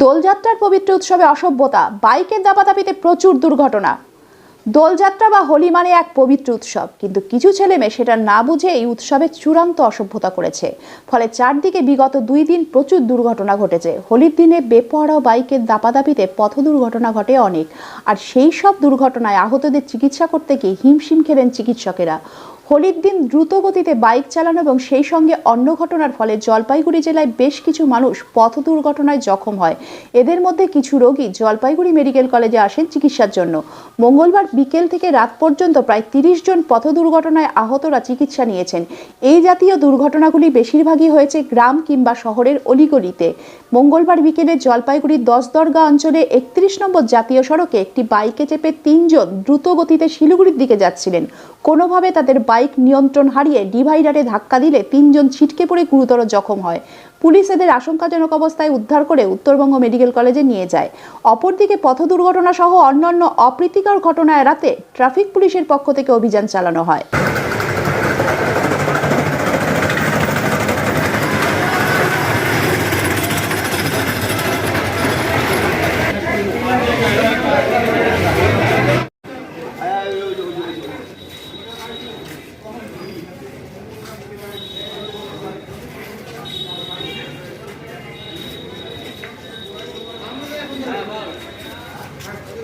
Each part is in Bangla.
দোলযাত্রার পবিত্র উৎসবে অসভ্যতা, বাইকের দাপাদাপিতে প্রচুর দুর্ঘটনা। দোলযাত্রা বা হোলি মানে এক পবিত্র উৎসব, কিন্তু কিছু ছেলে মেয়ে সেটা না বুঝে এই উৎসবে চূড়ান্ত অসভ্যতা করেছে। ফলে চারদিকে বিগত দুই দিন প্রচুর দুর্ঘটনা ঘটেছে। হোলির দিনে বেপরোয়া বাইকের দাপাদাপিতে পথ দুর্ঘটনা ঘটে অনেক। আর সেই সব দুর্ঘটনায় আহতদের চিকিৎসা করতে গিয়ে হিমশিম খেলেন চিকিৎসকেরা। হোলির দিন দ্রুত গতিতে বাইক চালানো এবং সেই সঙ্গে অন্য ঘটনার ফলে জলপাইগুড়ি জেলায় বেশ কিছু মানুষ পথ দুর্ঘটনায় জখম হয়। এদের মধ্যে কিছু রোগী জলপাইগুড়ি মেডিকেল কলেজে আসেন চিকিৎসার জন্য। মঙ্গলবার বিকেল থেকে রাত পর্যন্ত প্রায় তিরিশ জন পথ দুর্ঘটনায় আহতরা চিকিৎসা নিয়েছেন। এই জাতীয় দুর্ঘটনাগুলি বেশিরভাগই হয়েছে গ্রাম কিংবা শহরের অলিগলিতে। মঙ্গলবার বিকেলে জলপাইগুড়ির দশদরগা অঞ্চলে একত্রিশ নম্বর জাতীয় সড়কে একটি বাইকে চেপে তিনজন দ্রুত গতিতে শিলিগুড়ির দিকে যাচ্ছিলেন। কোনোভাবে তাদের বাইক নিয়ন্ত্রণ হারিয়ে ডিভাইডারে ধাক্কা দিলে তিনজন ছিটকে পড়ে গুরুতর জখম হয়। পুলিশ এদের আশঙ্কাজনক অবস্থায় উদ্ধার করে উত্তরবঙ্গ মেডিকেল কলেজে নিয়ে যায়। অপরদিকে পথ দুর্ঘটনা সহ অন্যান্য অপ্রীতিকর ঘটনা এড়াতে ট্রাফিক পুলিশের পক্ষ থেকে অভিযান চালানো হয়।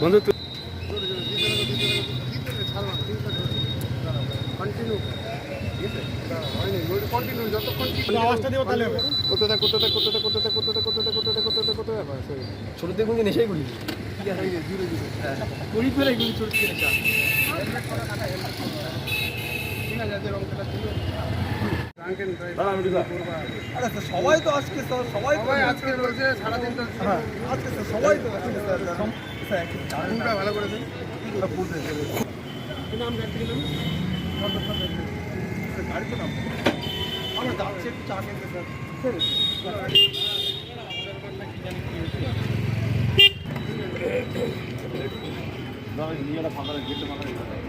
বন্ধু তুই ছোট থেকে গুলি নেশাই গুলি গুলি ফেলে গুলি ছোট থেকে নেশা সবাই তো আজকে স্যার সবাই তো সবাই আজকে রয়েছে সারাদিন তো আজকে স্যার সবাই তো আজকে স্যার ভালো করে দিন। নাম গাড়ি নাম গাড়ি তো নাম। আমরা যাচ্ছি একটু চা খেতে স্যার। নিয়ে ফাঁকা গেটে ফাঁকা